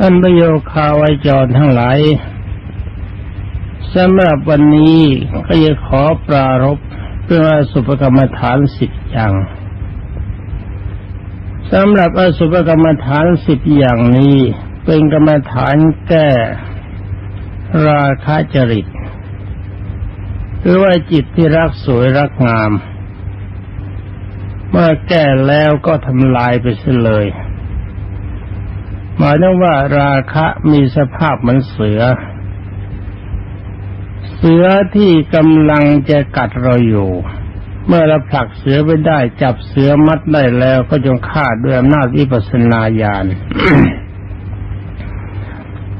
ท่านประโยคาไวจรทั้งหลายสำหรับวันนี้ก็จะขอปรารบเพื่ออสุภกรรมฐานสิบอย่างสำหรับอสุภกรรมฐานสิบอย่างนี้ เป็นกรรมฐานแก้ราคะจริตหรือว่าจิตที่รักสวยรักงาม เมื่อแก้แล้วก็ทำลายไปเสียเลย หมายถึงว่าราคะมีสภาพเหมือนเสือ เสือที่กำลังจะกัดเราอยู่ เมื่อเราผลักเสือไปได้ จับเสือมัดได้แล้วก็จงฆ่าด้วยอำนาจวิปัสสนาญาณ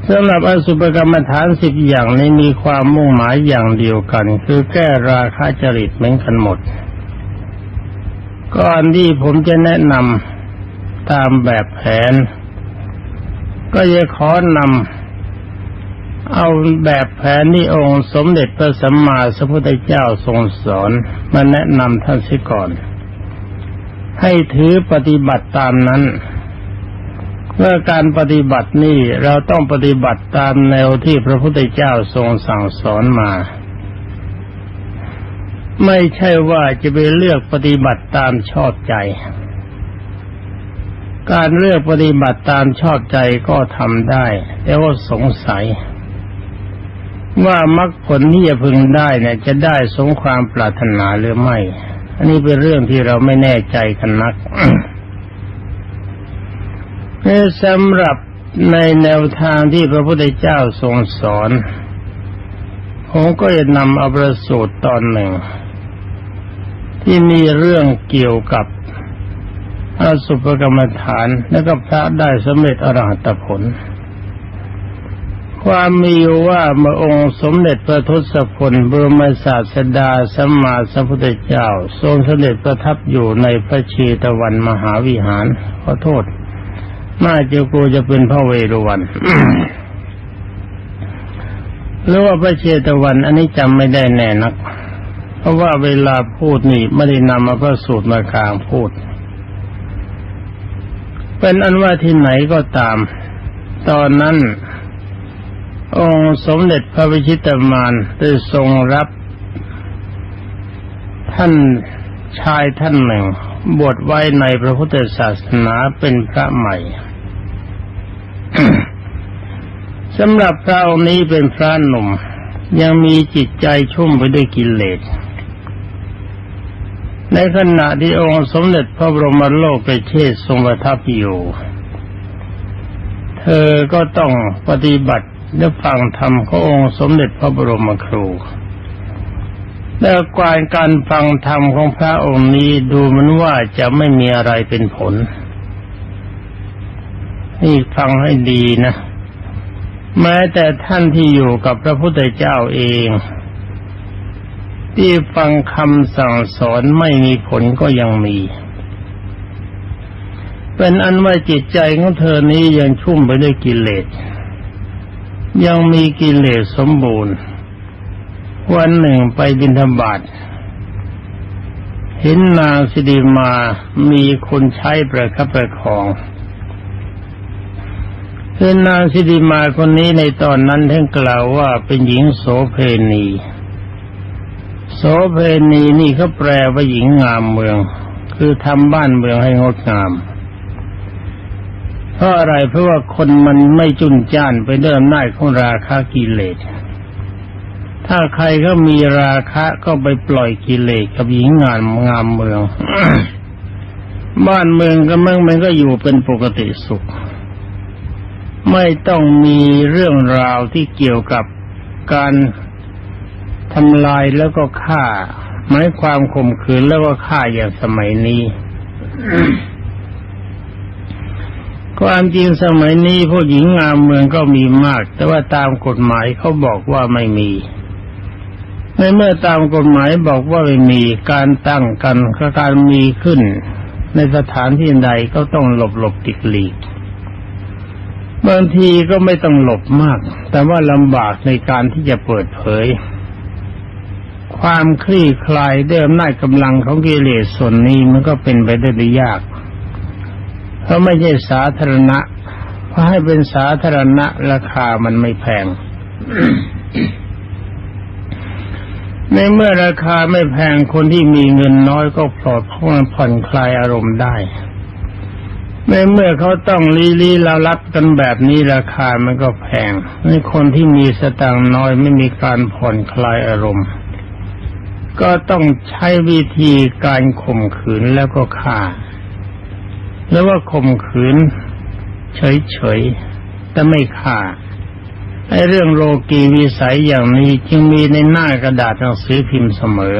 สำหรับอสุภกรรมฐานสิบอย่างนี้มีความมุ่งหมายอย่างเดียวกัน คือแก้ราคะจริตเหมือนกันหมด ก่อนที่ผมจะแนะนำตามแบบแผน ก็จะขอนำเอาแบบแผนที่องค์สมเด็จพระสัมมาสัมพุทธเจ้าทรงสอนมาแนะนำท่านสียก่อน ให้ถือปฏิบัติตามนั้นเมื่อการปฏิบัตินี่เราต้องปฏิบัติตามแนวที่พระพุทธเจ้าทรงสั่งสอนมา ไม่ใช่ว่าจะไปเลือกปฏิบัติตามชอบใจ การเลือกปฏิบัติตามชอบใจก็ทำได้ แต่ว่าสงสัย ว่ามรรคผลที่จะพึงได้เนี่ย จะได้สงความปรารถนาหรือไม่ อันนี้เป็นเรื่องที่เราไม่แน่ใจกันนักสำหรับในแนวทางที่พระพุทธเจ้าทรงสอนผมก็จะนำเอาประสูตรตอนหนึ่ง ที่มีเรื่องเกี่ยวกับ อสุภกรรมฐาน และก็พระได้สำเร็จอรหัตผล ความมีอยู่ว่าเมื่อองค์สมเด็จพระทศพลบรมศาสดาสัมมาสัมพุทธเจ้า ทรงสมเด็จประทับอยู่ในพระชีตวันมหาวิหาร ขอโทษน่าจะกูจะเป็นพระเวรุวันหรือว่าพระเชตวัน อันนี้จำไม่ได้แน่นัก เพราะว่าเวลาพูดนี่ไม่ได้นำมาพระสูตรมากลางพูด เป็นอันว่าที่ไหนก็ตาม ตอนนั้น องค์สมเด็จพระวิชิตมานได้ทรงรับ ท่านชายท่านหนึ่ง บวชไว้ในพระพุทธศาสนาเป็นพระใหม่สำหรับพระองค์นี้เป็นพระหนุ่ม ยังมีจิตใจชุ่มไปด้วยกิเลส ในขณะที่องค์สมเด็จพระบรมโลกไปเชษทรงประทับอยู่ เธอก็ต้องปฏิบัติและฟังธรรมขององค์สมเด็จพระบรมครูแต่การการฟังธรรมของพระองค์นี้ดูเหมือนว่าจะไม่มีอะไรเป็นผล นี่ฟังให้ดีนะ แม้แต่ท่านที่อยู่กับพระพุทธเจ้าเอง ที่ฟังคำสั่งสอนไม่มีผลก็ยังมี เป็นอันว่าจิตใจของเธอนี้ยังชุ่มไปด้วยกิเลส ยังมีกิเลสสมบูรณ์ วันหนึ่งไปบิณฑบาตเห็นนางสิริมามีคนใช้ประคับประคองคือนางสิริมาคนนี้ในตอนนั้นท่านกล่าวว่าเป็นหญิงโสเพณี โสเพณีนี่เขาแปลว่าหญิงงามเมือง คือทำบ้านเมืองให้งดงาม เพราะอะไรเพราะว่าคนมันไม่จุนจ้านไปด้วยอำนาของราคากิเลส ถ้าใครก็มีราคะก็ไปปล่อยกิเลสกับหญิงงามงามเมือง บ้านเมืองก็มั่งมันก็อยู่เป็นปกติสุข ไม่ต้องมีเรื่องราวที่เกี่ยวกับการ ทำลายแล้วก็ฆ่าหมายความข่มขืนแล้วก็ฆ่าอย่างสมัยนี้ความจริงสมัยนี้ผู้หญิงงามเมืองก็มีมาก แต่ว่าตามกฎหมายเขาบอกว่าไม่มีในเมื่อตามกฎหมายบอกว่าไม่มีการตั้งกันการมีขึ้น ในสถานที่ใดก็ต้องหลบหลบติดหลีกบางทีก็ไม่ต้องหลบมาก แต่ว่าลำบากในการที่จะเปิดเผย ความคลี่คลายด้วยอำนาจกำลังของกิเลสส่วนนี้มันก็เป็นไปได้ยาก เพราะไม่ใช่สาธารณะเพราะให้เป็นสาธารณะราคามันไม่แพง ในเมื่อราคาไม่แพงคนที่มีเงินน้อยก็ปลอดผ่อนคลายอารมณ์ได้ในเมื่อเขาต้องลีลีลาลับกันแบบนี้ราคามันก็แพงในคนที่มีสตางค์น้อยไม่มีการผ่อนคลายอารมณ์ ก็ต้องใช้วิธีการข่มขืนแล้วก็ฆ่าแล้วว่าข่มขืน เฉยๆแต่ไม่ฆ่าไอ้เรื่องโลกีวิสัยอย่างนี้จึงมีในหน้ากระดาษหนังสือพิมพ์เสมอ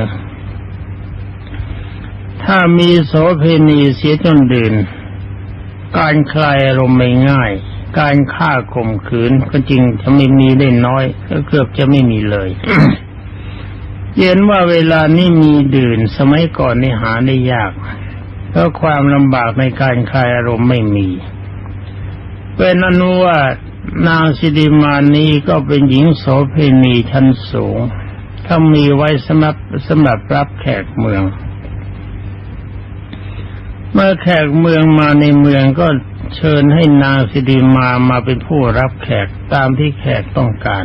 ถ้ามีโสเพณีเสียจนดื่น การคลายอารมณ์ไม่ง่าย การฆ่าข่มขืนก็จริงจะไม่มีได้น้อย ก็เกือบจะไม่มีเลย เย็นว่าเวลานี้มีดื่นสมัยก่อนนี่หาได้ยากเพราะความลำบากในการคลายอารมณ์ไม่มีเป็นอนุว่านางสิริมานีก็เป็นหญิงโสเพณีชั้นสูง ถ้ามีไว้สำหรับสำหรับรับแขกเมือง เมื่อแขกเมืองมาในเมืองก็เชิญให้นางสิริมามาเป็นผู้รับแขกตามที่แขกต้องการ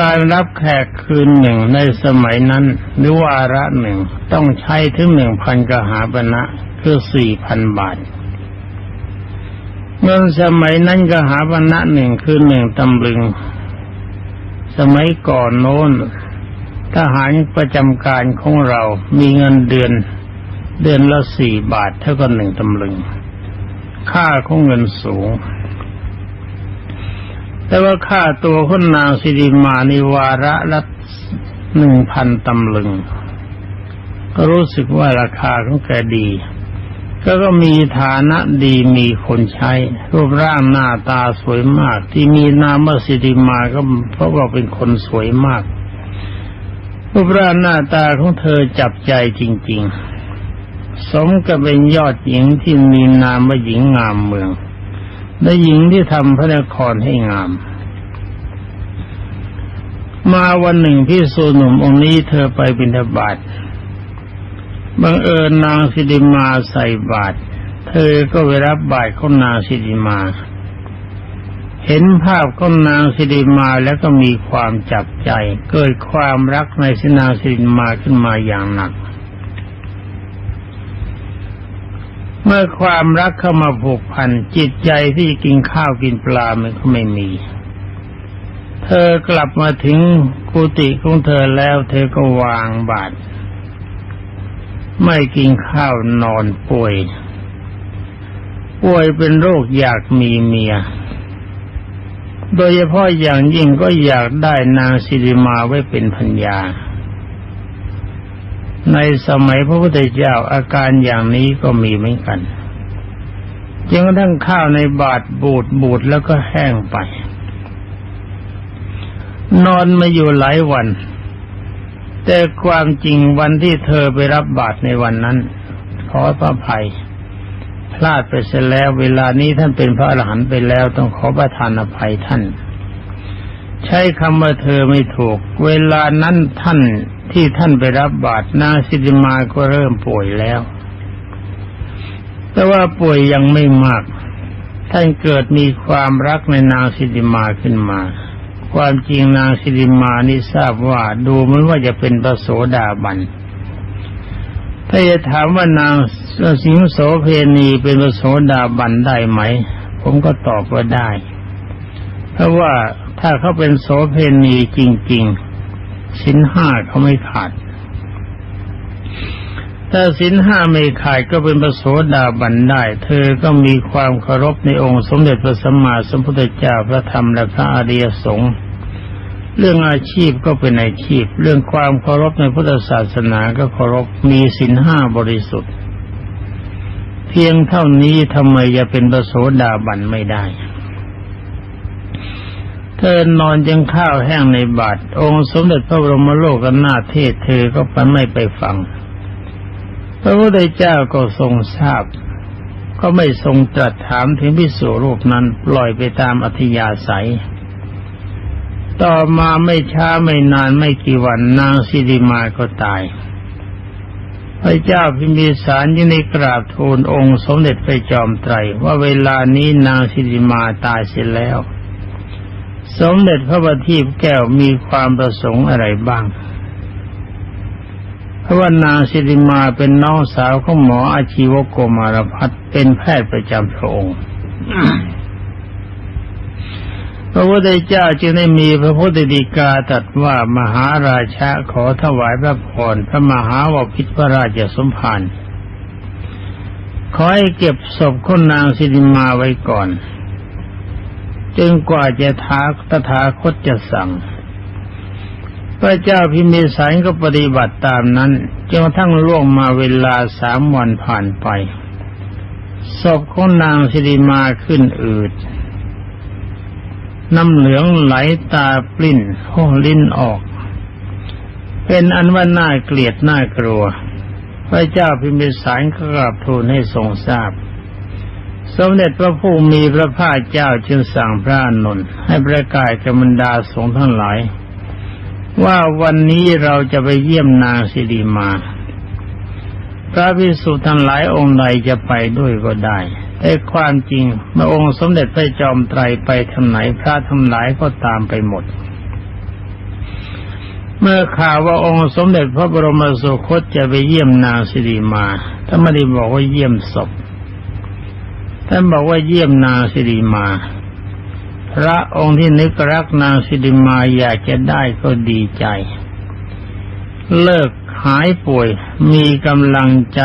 การรับแขกคืนหนึ่งในสมัยนั้นหรือวาระหนึ่งต้องใช้ถึงหนึ่งพันกหาปณะคือสี่พันบาท เงินสมัยนั้นกหาวันณะหนึ่งคือหนึ่งตำลึง สมัยก่อนโน้น ทหารประจำการของเรามีเงินเดือน เดือนละสี่บาทเท่ากับหนึ่งตำลึง ค่าของเงินสูง แต่ว่าค่าตัวคนนางสิริมานิวาระละหนึ่งพันตำลึง ก็รู้สึกว่าราคาของแกดี ก็ก็มีฐานะดีมีคนใช้ รูปร่างหน้าตาสวยมาก ที่มีนามสิริมาก็เพราะว่าเป็นคนสวยมาก รูปร่างหน้าตาของเธอจับใจจริง ๆ สมกับเป็นยอดหญิงที่มีนามว่าหญิงงามเมือง และหญิงที่ทำพระนครให้งาม มาวันหนึ่งพี่สูหนุ่มองค์นี้เธอไปบิณฑบาตบังเอิญนางสิริมาใส่บาตรเธอก็ไปรับบาตรของนางสิริมา เห็นภาพของนางสิริมาแล้วก็มีความจับใจ เกิดความรักในสินางสิริมาขึ้นมาอย่างหนัก เมื่อความรักเข้ามาผูกพันจิตใจที่กินข้าวกินปลามันก็ไม่มี เธอกลับมาถึงกุฏิของเธอแล้ว เธอก็วางบาตรไม่กินข้าวนอนป่วย ป่วยเป็นโรคอยากมีเมีย โดยเฉพาะอย่างยิ่งก็อยากได้นางสิริมาไว้เป็นพัญญา ในสมัยพระพุทธเจ้าอาการอย่างนี้ก็มีเหมือนกันจึงทั้งข้าวในบาทบูดบูดแล้วก็แห้งไป นอนมาอยู่หลายวัน แต่ความจริงวันที่เธอไปรับบาตรในวันนั้น ขอพระภัย พลาดไปเสียแล้ว เวลานี้ท่านเป็นพระอรหันต์ไปแล้วต้องขอประทานอภัยท่าน ใช้คำว่าเธอไม่ถูก เวลานั้นท่านที่ท่านไปรับบาตรนางสิริมาก็เริ่มป่วยแล้ว แต่ว่าป่วยยังไม่มาก ท่านเกิดมีความรักในนางสิริมาขึ้นมา ความจริงนางสิริมานี่ทราบว่าดูเหมือนว่าจะเป็นพระโสดาบันถ้าจะถามว่านางสิงโสเพณีเป็นพระโสดาบันได้ไหม ผมก็ตอบว่าได้ เพราะว่า ถ้าเขาเป็นโสเพณีจริง ๆ สินห้าเขาไม่ขาด ถ้าสินห้าไม่ขาดก็เป็นพระโสดาบันได้ เธอก็มีความเคารพในองค์สมเด็จพระสัมมาสัมพุทธเจ้าพระธรรมและพระอริยสงฆ์เรื่องอาชีพก็เป็นอาชีพ เรื่องความเคารพในพุทธศาสนาก็เคารพมีศีลห้าบริสุทธิ์ เพียงเท่านี้ทำไมจะเป็นประโสดาบันไม่ได้ เธอนอนยังข้าวแห้งในบาทองค์สมเด็จพระบรมโลกนาเทศเธอก็ไปไม่ไปฟัง พระพุทธเจ้าก็ทรงทราบ ก็ไม่ทรงตรัสถามถึงพิสูรูปนั้นปล่อยไปตามอธิยาศัย ต่อมาไม่ช้าไม่นานไม่กี่วันนางสิริมาก็ตาย พระเจ้าพิมพิสารยังได้กราบทูลองค์สมเด็จพระจอมไตรว่าเวลานี้นางสิริมาตายเสียแล้ว สมเด็จพระบัณฑิตแก้วมีความประสงค์อะไรบ้าง เพราะว่านางสิริมาเป็นน้องสาวของหมออาชีวโกมารพัฒน์เป็นแพทย์ประจำพระองค์ พระพุทธเจ้าจึงได้มีพระพุทธดีกาตรัสว่ามหาราชาขอถวายพระพรพระมหาวพิตรพระราชสมภารขอให้เก็บศพคนนางสิริมาไว้ก่อน จนกว่าจะท้าตถาคตจะสั่ง พระเจ้าพิมพิสารก็ปฏิบัติตามนั้นจนกระทั่งล่วงมาเวลาสามวันผ่านไปศพของนางสิริมาขึ้นอืด น้ำเหลืองไหลตาปลิ้นห้องลิ้นออก เป็นอันว่าน่าเกลียดน่ากลัว พระเจ้าพิมพิสารก็กราบทูลให้ทรงทราบ สมเด็จพระผู้มีพระภาคเจ้าจึงสั่งพระอนนท์ให้ประกาศกับบรรดาสงฆ์ทั้งหลาย ว่าวันนี้เราจะไปเยี่ยมนางสิริมา พระพิสุทั้งหลายองค์ใดจะไปด้วยก็ได้แต่ความจริงเมื่อองค์สมเด็จพระจอมไตรไปทางไหนพระทั้งหลายก็ตามไปหมด เมื่อข่าวว่าองค์สมเด็จพระบรมสุคตจะไปเยี่ยมนางสิริมาท่านไม่ได้บอกว่าเยี่ยมศพ ท่านบอกว่าเยี่ยมนางสิริมา พระองค์ที่นึกรักนางสิริมาอยากจะได้ก็ดีใจ เลิกหายป่วย มีกำลังใจ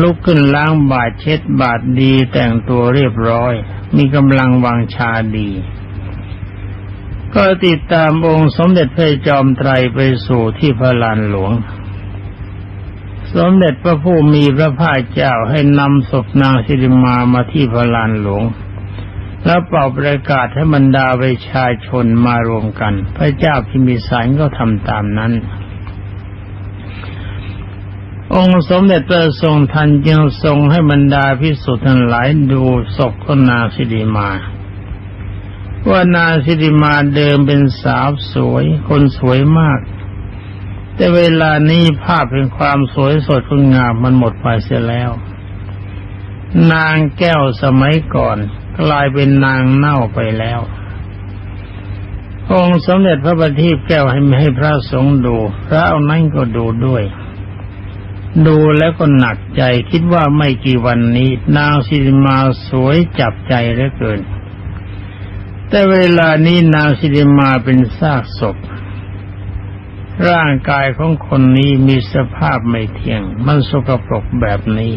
ลุกขึ้นล้างบาดเช็ดบาดดีแต่งตัวเรียบร้อย มีกำลังวางชาดี ก็ติดตามองค์สมเด็จพระจอมไตรไปสู่ที่พระลานหลวง สมเด็จพระผู้มีพระภาคเจ้าให้นำศพนางสิริมามาที่พระลานหลวง แล้วเป่าประกาศให้บรรดาประชาชนมารวมกัน พระเจ้าพิมิสารก็ทำตามนั้น องค์สมเด็จพระทรงทันจึงทรงให้บรรดาพิสุทธิ์ทั้งหลายดูศพของนางสิริมาว่านางสิริมาเดิมเป็นสาวสวย คนสวยมาก แต่เวลานี้ภาพเป็นความสวยสดงดงามมันหมดไปเสียแล้ว นางแก้วสมัยก่อนกลายเป็นนางเน่าไปแล้วองค์สมเด็จพระบัณฑิตแก้วให้ให้พระสงฆ์ดู พระเอานั้นก็ดูด้วย ดูแล้วก็หนักใจคิดว่าไม่กี่วันนี้ นางสิริมาสวยจับใจเหลือเกิน แต่เวลานี้นางสิริมาเป็นซากศพ ร่างกายของคนนี้มีสภาพไม่เที่ยง มันสกปรกแบบนี้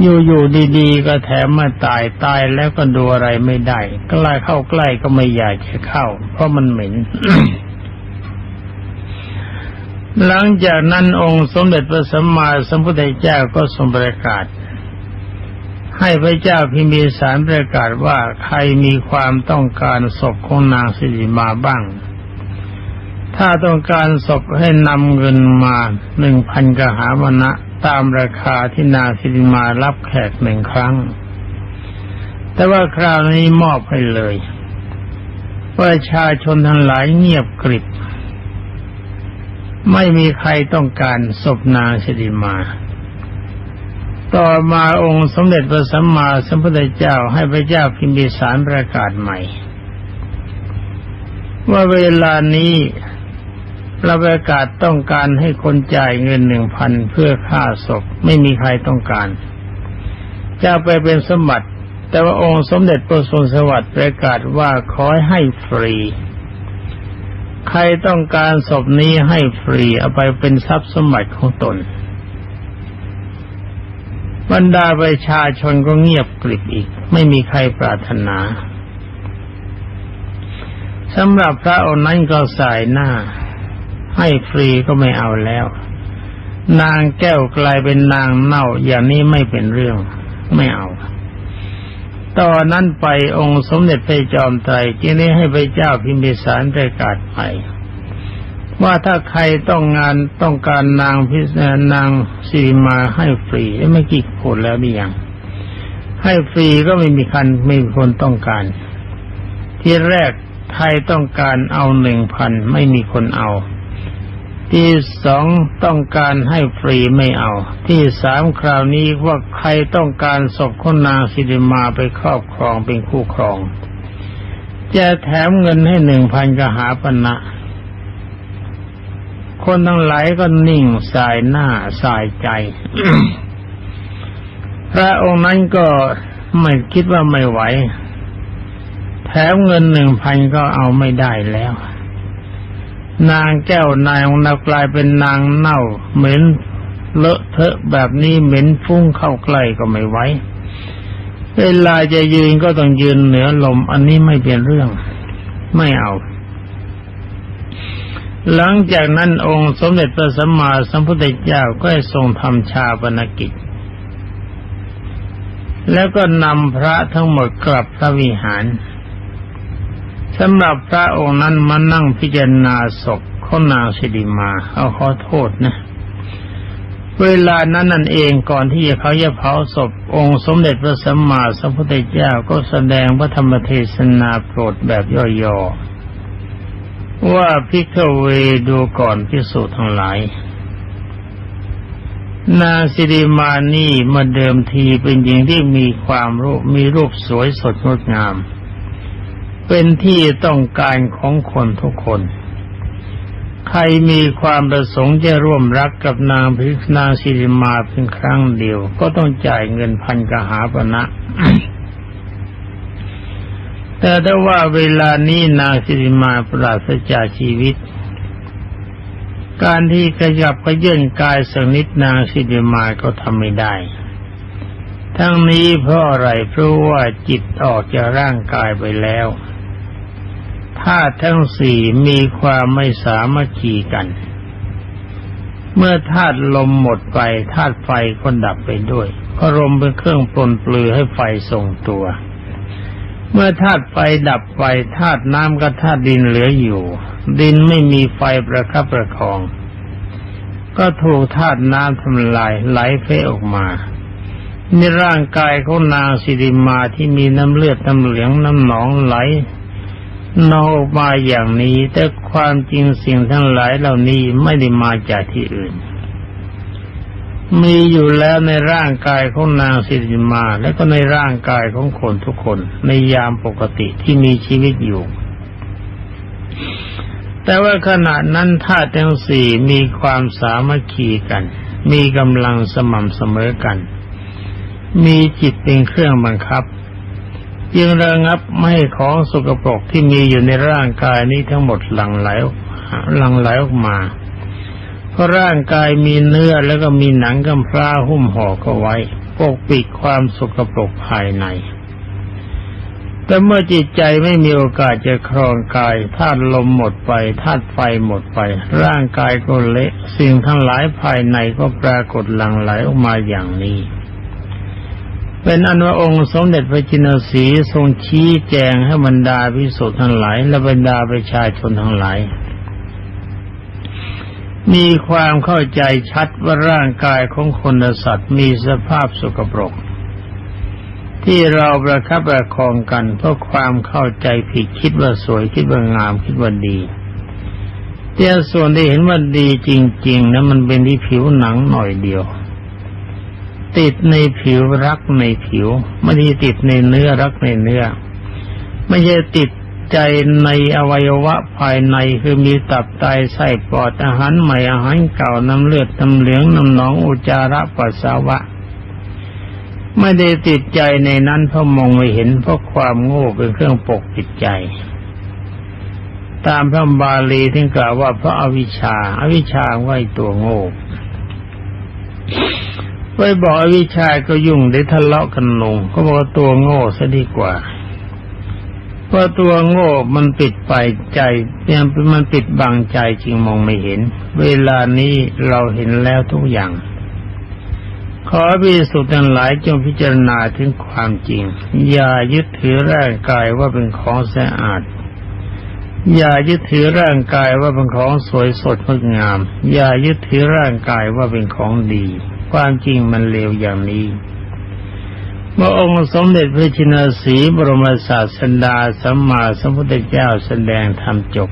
อยู่ๆดีๆ ก็แถมมาตายตายแล้วก็ดูอะไรไม่ได้ใกล้เข้าใกล้ก็ไม่อยากจะเข้า เพราะมันเหม็น หลังจากนั้นองค์สมเด็จพระสัมมาสัมพุทธเจ้าก็ทรงประกาศ ให้พระเจ้าพิมพิสารประกาศว่าใครมีความต้องการศพของนางสิริมาบ้าง ถ้าต้องการศพให้นำเงินมาหนึ่งพันกหามณะตามราคาที่นาสิริมารับแขกหนึ่งครั้ง แต่ว่าคราวนี้มอบให้เลยประชาชนทั้งหลายเงียบกริบ ไม่มีใครต้องการศพนางสิริมา ต่อมาองค์สมเด็จพระสัมมาสัมพุทธเจ้าให้พระเจ้าพิมพิสารประกาศใหม่ ว่าเวลานี้ เราประกาศต้องการให้คนจ่ายเงินหนึ่งพันเพื่อค่าศพไม่มีใครต้องการจะไปเป็นสมบัติ แต่ว่าองค์สมเด็จพระทรงสวัสดิ์ประกาศว่าขอให้ฟรี ใครต้องการศพนี้ให้ฟรีเอาไปเป็นทรัพย์สมบัติของตน บรรดาประชาชนก็เงียบกริบอีก ไม่มีใครปรารถนาสำหรับพระองค์นั้นก็สายหน้า ให้ฟรีก็ไม่เอาแล้ว นางแก้วกลายเป็นนางเน่าอย่างนี้ไม่เป็นเรื่องไม่เอาตอนนั้นไปองค์สมเด็จพระจอมไตรจึงได้ให้พระเจ้าพิมพิสารประกาศไปว่าถ้าใครต้องงานต้องการนางพิษนางสีมาให้ฟรีไม่กี่คนแล้วนี่ยังให้ฟรีก็ไม่มีคันไม่มีคนต้องการ ที่แรกไทยต้องการเอาหนึ่งพันไม่มีคนเอา ทที่สองต้องการให้ฟรีไม่เอา ที่สามคราวนี้ว่าใครต้องการศพคนนางสิริมาไปครอบครองเป็นคู่ครอง จะแถมเงินให้หนึ่งพันกหาปณะคนทั้งหลายก็นิ่งสายหน้าสายใจ พระองค์นั้นก็ไม่คิดว่าไม่ไหว แถมเงินหนึ่งพันก็เอาไม่ได้แล้ว นางแก้วนายของเรากลายเป็นนางเน่า เหม็นเลอะเทอะแบบนี้เหม็นฟุ้งเข้าใกล้ก็ไม่ไหวเวลาจะยืนก็ต้องยืนเหนือลม อันนี้ไม่เป็นเรื่อง ไม่เอา หลังจากนั้นองค์สมเด็จพระสัมมาสัมพุทธเจ้าก็ทรงทำชาปนกิจ แล้วก็นำพระทั้งหมดกลับพระวิหาร สำหรับพระองค์นั้นมานั่งพิจารณาศพของนางสิริมาเอาขอโทษนะ เวลานั้นนั่นเองก่อนที่เขาจะเผาศพองค์สมเด็จพระสัมมาสัมพุทธเจ้าก็แสดงพระธรรมเทศนาโปรดแบบย่อๆว่าพิกเวดูก่อนพิสูจน์ทั้งหลายนางสิริมานี่มื่อเดิมทีเป็นหญิงที่มีความรูปมีรูปสวยสดงดงาม เป็นที่ต้องการของคนทุกคน ใครมีความประสงค์จะร่วมรักกับนางพิกนางสิริมาเพียงครั้งเดียว ก็ต้องจ่ายเงินพันกหาปณะแต่ถ้าว่าเวลานี้นางสิริมาปราศจากชีวิต การที่ขยับขยื่นกายสักนิดนางสิริมาก็ทำไม่ได้ ทั้งนี้เพราะอะไรเพราะว่าจิตออกจากร่างกายไปแล้ว ธาตุทั้งสี่มีความไม่สามัคคีกัน เมื่อธาตุลมหมดไปธาตุไฟก็ดับไปด้วยเพราะลมเป็นเครื่องปลนปลือให้ไฟทรงตัว เมื่อธาตุไฟดับไปธาตุน้ำกับธาตุดินเหลืออยู่ ดินไม่มีไฟประคับประคอง ก็ถูกธาตุน้ำทำลายไหลเฟออกมาในร่างกายของนางสิริมาที่มีน้ำเลือดน้ำเหลืองน้ำหนองไหล นองออกมาอย่างนี้แต่ความจริงสิ่งทั้งหลายเหล่านี้ไม่ได้มาจากที่อื่น มีอยู่แล้วในร่างกายของนางสิริมา และก็ในร่างกายของคนทุกคนในยามปกติที่มีชีวิตอยู่ แต่ว่าขณะนั้นธาตุทั้งสี่มีความสามัคคีกัน มีกำลังสม่ำเสมอกัน มีจิตเป็นเครื่องบังคับ จึงระงับไม่ให้ของสกปรกที่มีอยู่ในร่างกายนี้ทั้งหมดหลั่งไหลหลั่งไหลออกมา เพราะร่างกายมีเนื้อแล้วก็มีหนังกำพร้าหุ้มห่อก็ไว้ปกปิดความสกปรกภายใน แต่เมื่อจิตใจไม่มีโอกาสจะครองกายธาตุลมหมดไปธาตุไฟหมดไป ร่างกายก็เละ สิ่งทั้งหลายภายในก็ปรากฏหลั่งไหลออกมาอย่างนี้ เป็นอันว่าองค์สมเด็จพระจินสีทรงชี้แจงให้บรรดาพิสุทธ์ทั้งหลาย และบรรดาประชาชนทั้งหลาย มีความเข้าใจชัดว่าร่างกายของคนและสัตว์มีสภาพสกปรก ที่เราประคับประคองกัน เพราะความเข้าใจผิดคิดว่าสวยคิดว่างามคิดว่าดีแต่ส่วนที่เห็นว่าดีจริง ๆนะมันเป็นที่ผิวหนังหน่อยเดียว ติดในผิวรักในผิว ไม่ได้ติดในเนื้อรักในเนื้อ ไม่ใช่ติดใจในอวัยวะภายในคือมีตับไตไส้ปอดอาหารใหม่อาหารเก่าน้ำเลือดน้ำเหลืองน้ำหนองอุจจาระปัสสาวะ ไม่ได้ติดใจในนั้นเพราะมองไม่เห็นเพราะความโง่เป็นเครื่องปกปิดใจ ตามพระบาลีที่กล่าวว่าเพราะอาวิชชาอาวิชชาไว้ตัวโง่ ไปบอกอวิชาก็ยุ่งได้ทะเลาะกันลงก็บอกว่าตัวโง่ซะดีกว่าเพราะตัวโง่มันปิดไปใจเนี่ยมันปิดบังใจจึงมองไม่เห็น เวลานี้เราเห็นแล้วทุกอย่าง ขอพิสุทธิ์ทั้งหลายจงพิจารณาถึงความจริง อย่ายึดถือร่างกายว่าเป็นของสะอาดอย่ายึดถือร่างกายว่าเป็นของสวยสดงดงาม อย่ายึดถือร่างกายว่าเป็นของดี ความจริงมันเลวอย่างนี้เมื่อองค์สมเด็จพระชินสีบรมศาสดาสัมมาสัมพุทธเจ้าแสดงธรรมจบ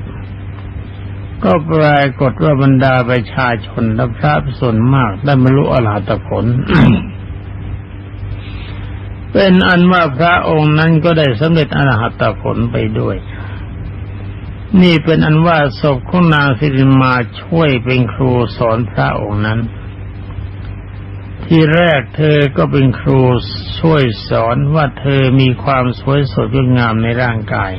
ก็ปรากฏว่าบรรดาประชาชนและพระส่วนมากได้บรรลุอรหัตผล เป็นอันว่าพระองค์นั้นก็ได้สำเร็จอรหัตผลไปด้วย นี่เป็นอันว่าศพของนางสิริมาช่วยเป็นครูสอนพระองค์นั้น ที่แรกเธอก็เป็นครูช่วยสอนว่าเธอมีความสวยสดงดงามในร่างกาย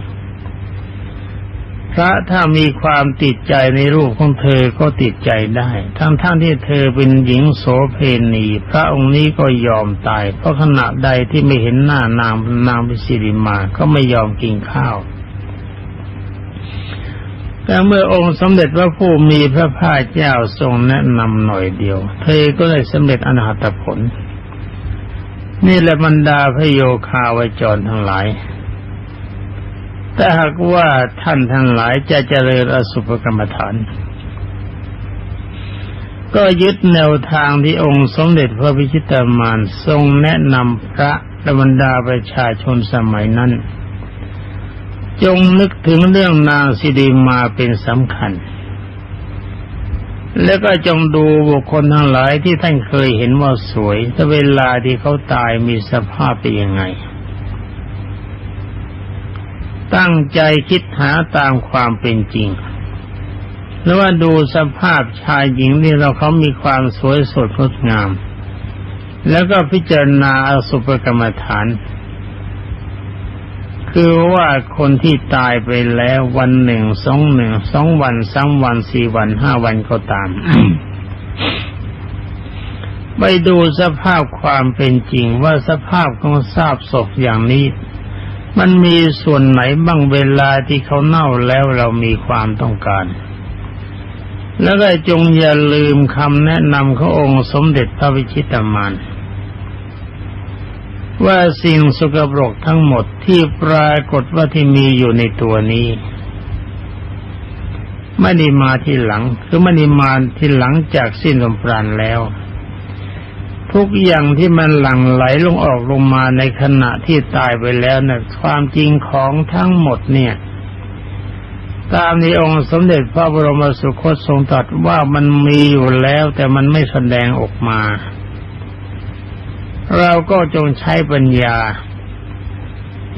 พระถ้ามีความติดใจในรูปของเธอก็ติดใจได้ ทั้งๆทที่เธอเป็นหญิงโสเพณีพระองค์นี้ก็ยอมตาย เพราะขณะใดที่ไม่เห็นหน้านางนางพิสิริมาก็ไม่ยอมกินข้าว แต่เมื่อองค์สมเด็จพระผู้มีพระภาคเจ้าทรงแนะนำหน่อยเดียว เธอก็ได้สำเร็จอนาตผล นี่แหละบรรดาพระโยคาวจรทั้งหลายแต่หากว่าท่านทั้งหลายจะเจริญอสุภกรรมฐาน ก็ยึดแนวทางที่องค์สมเด็จพระพิชิตามานทรงแนะนำพระและบรรดาประชาชนสมัยนั้น จงนึกถึงเรื่องนางสิริมาเป็นสำคัญ แล้วก็จงดูบุคคลทั้งหลายที่ท่านเคยเห็นว่าสวยแต่เวลาที่เขาตายมีสภาพเป็นยังไง ตั้งใจคิดหาตามความเป็นจริง หรือว่าดูสภาพชายหญิงที่เราเขามีความสวยสดงดงาม แล้วก็พิจารณาอสุภกรรมฐาน คือว่าคนที่ตายไปแล้ววันหนึ่งสองหนึ่งสองวันสามวันสี่วันห้าวันก็ตามไปดูสภาพความเป็นจริงว่าสภาพของทราบศพอย่างนี้ มันมีส่วนไหนบ้างเวลาที่เขาเน่าแล้วเรามีความต้องการ แล้วก็จงอย่าลืมคำแนะนำขององค์สมเด็จพระวิชิตามาน ว่าสิ่งสกปรกทั้งหมดที่ปรากฏว่าที่มีอยู่ในตัวนี้ไม่ได้มาที่หลัง คือไม่ได้มาที่หลังจากสิ้นลมปราณแล้ว ทุกอย่างที่มันหลั่งไหลลงออกลงมาในขณะที่ตายไปแล้วนะ่ะความจริงของทั้งหมดเนี่ย ตามในองค์สมเด็จพระบรมสุคตทรงตรัสว่ามันมีอยู่แล้วแต่มันไม่แสดงออกมา เราก็จงใช้ปัญญา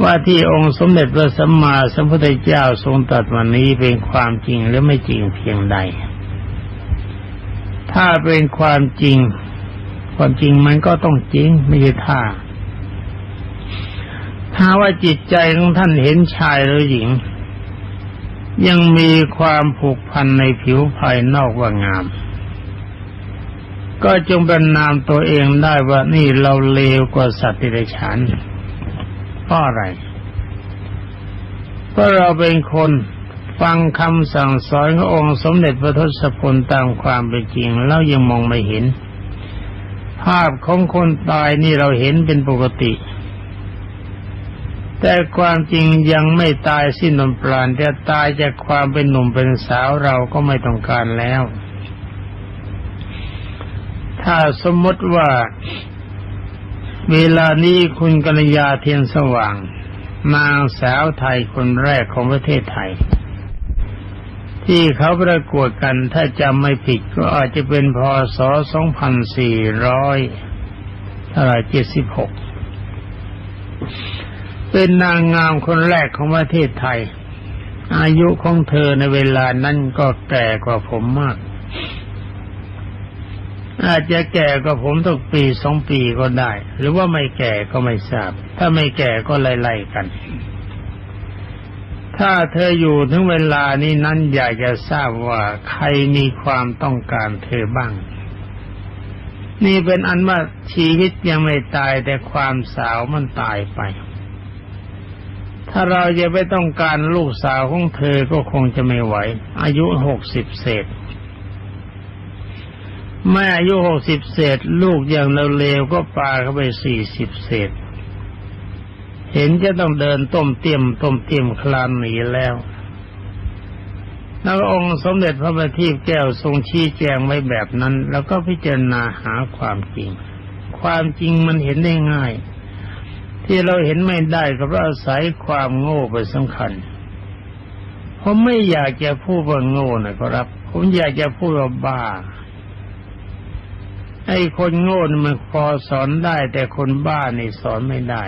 ว่าที่องค์สมเด็จพระสัมมาสัมพุทธเจ้าทรงตรัสวันนี้เป็นความจริงหรือไม่จริงเพียงใด ถ้าเป็นความจริง ความจริงมันก็ต้องจริงไม่ใช่ท่าถ้าว่าจิตใจของท่านเห็นชายหรือหญิง ยังมีความผูกพันในผิวภายนอกว่างาม ก็จงบรรนามตัวเองได้ว่านี่เราเลวกว่าสัตว์ที่ไรฉันเพราะอะไรเพราะเราเป็นคนฟังคำสั่งสอนขององค์สมเด็จพระทศพลตามความเป็นจริงแล้วยังมองไม่เห็น ภาพของคนตายนี่เราเห็นเป็นปกติ แต่ความจริงยังไม่ตายสิ้นลมปราณแต่ตายจากความเป็นหนุ่มเป็นสาวเราก็ไม่ต้องการแล้ว ถ้าสมมติว่า เวลานี้คุณกัญญาเทียนสว่าง นางสาวไทยคนแรกของประเทศไทย ที่เขาประกวดกันถ้าจำไม่ผิดก็อาจจะเป็นพศ 2400เท่าไหร่76 เป็นนางงามคนแรกของประเทศไทย อายุของเธอในเวลานั้นก็แก่กว่าผมมาก อาจจะแก่กว่าผมตักปีสองปีก็ได้ หรือว่าไม่แก่ก็ไม่ทราบ ถ้าไม่แก่ก็ไล่ๆกัน ถ้าเธออยู่ถึงเวลานี้นั้นอยากจะทราบว่าใครมีความต้องการเธอบ้าง นี่เป็นอันว่าชีวิตยังไม่ตายแต่ความสาวมันตายไป ถ้าเราจะไปต้องการลูกสาวของเธอก็คงจะไม่ไหว อายุหกสิบเศษ แม่อายุหกสิบเศษ ลูกอย่างเร็วๆก็ปาเข้าไปสี่สิบเศษ เห็นจะต้องเดินต้มเตียมต้มเตียมคลานหนีแล้วแล้วองค์สมเด็จพระบัณฑิตแก้วทรงชี้แจงไว้แบบนั้น แล้วก็พิจารณาหาความจริง ความจริงมันเห็นได้ง่าย ที่เราเห็นไม่ได้ก็เพราะอาศัยความโง่เป็นสำคัญผมไม่อยากจะพูดว่าโง่นะครับ ผมอยากจะพูดว่าบ้า ไอ้คนโง่นี่มันพอสอนได้ แต่คนบ้านี่สอนไม่ได้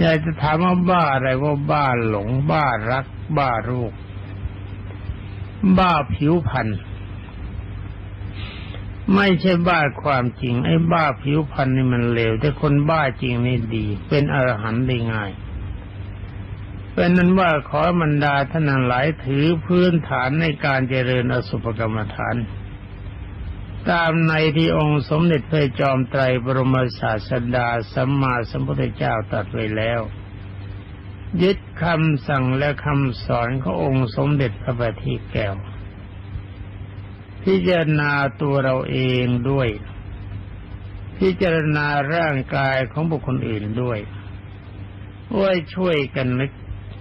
อยากจะถามว่าบ้าอะไรว่าบ้าหลงบ้ารัก บ้ารูปบ้าผิวพรรณไม่ใช่บ้าความจริง ไอ้บ้าผิวพรรณนี่มันเลวแต่คนบ้าจริงนี่ดี เป็นอรหันต์ได้ง่ายเป็นนั้นว่าขอบรรดาท่านหลายถือพื้นฐานในการเจริญอสุภกรรมฐาน ตามในที่องค์สมเด็จพระจอมไตรบรมศาสดาสัมมาสัมพุทธเจ้าตรัสไว้แล้ว ยึดคำสั่งและคำสอนขององค์สมเด็จพระบัณฑิตแก้ว พิจารณาตัวเราเองด้วย พิจารณาร่างกายของบุคคลอื่นด้วยว่าช่วยกันนึก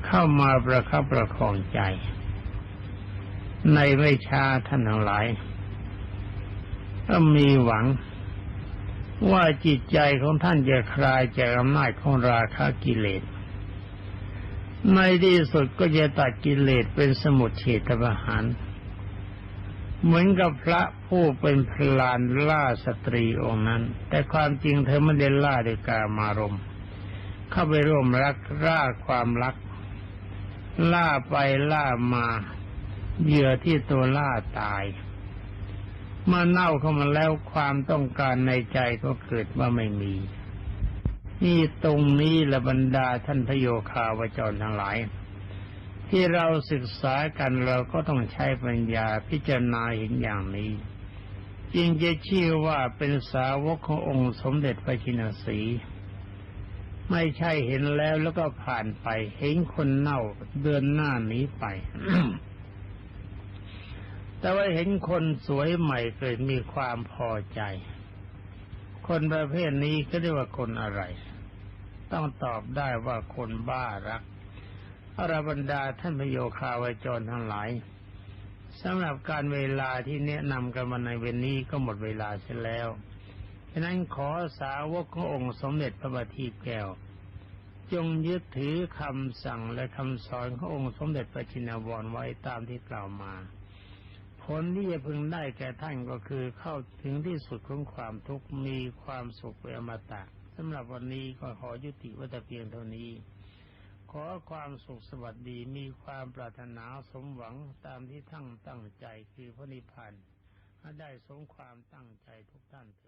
เข้ามาประคับประคองใจ ในไม่ช้าท่านทั้งหลาย ก็มีหวังว่าจิตใจของท่านจะคลายจากอำนาจของราคะกิเลส ในที่สุดก็จะตัดกิเลสเป็นสมุทเฉทประหาร เหมือนกับพระผู้เป็นพลานล่าสตรีองค์นั้น แต่ความจริงเธอไม่ได้ล่าด้วยกามารม เข้าไปร่วมรักล่าความรัก ล่าไปล่ามาเหยื่อที่ตัวล่าตาย เมื่อเน่าเข้ามาแล้วความต้องการในใจก็เกิดว่าไม่มี นี่ตรงนี้ละบรรดาท่านพโยคาวจรทั้งหลาย ที่เราศึกษากันเราก็ต้องใช้ปัญญาพิจารณาเห็นอย่างนี้จึงจะชื่อว่าเป็นสาวกขององค์สมเด็จพระชินสีไม่ใช่เห็นแล้วแล้วก็ผ่านไป เห็นคนเน่าเดินหน้านี้ไป แต่ว่าเห็นคนสวยใหม่เกิดมีความพอใจ คนประเภทนี้ก็เรียกว่าคนอะไร ต้องตอบได้ว่าคนบ้ารักอรบรรดาท่านพระโยคาวจรทั้งหลายสำหรับการเวลาที่แนะนำกันมาในเวนนี้ก็หมดเวลาเสียแล้วฉะนั้นขอสาวกขององค์สมเด็จพระบัณฑิตแก้ว จงยึดถือคำสั่งและคำสอนขององค์สมเด็จพระชินวรไว้ตามที่กล่าวมา ผลที่จะพึงได้แก่ท่านก็คือเข้าถึงที่สุดของความทุกข์มีความสุขเป็นอมตะสำหรับวันนี้ก็ขอยุติวัตเพียงเท่านี้ ขอความสุขสวัสดีมีความปรารถนาสมหวังตามที่ทั้งตั้งใจคือพระนิพพานให้ได้สมความตั้งใจทุกท่านเ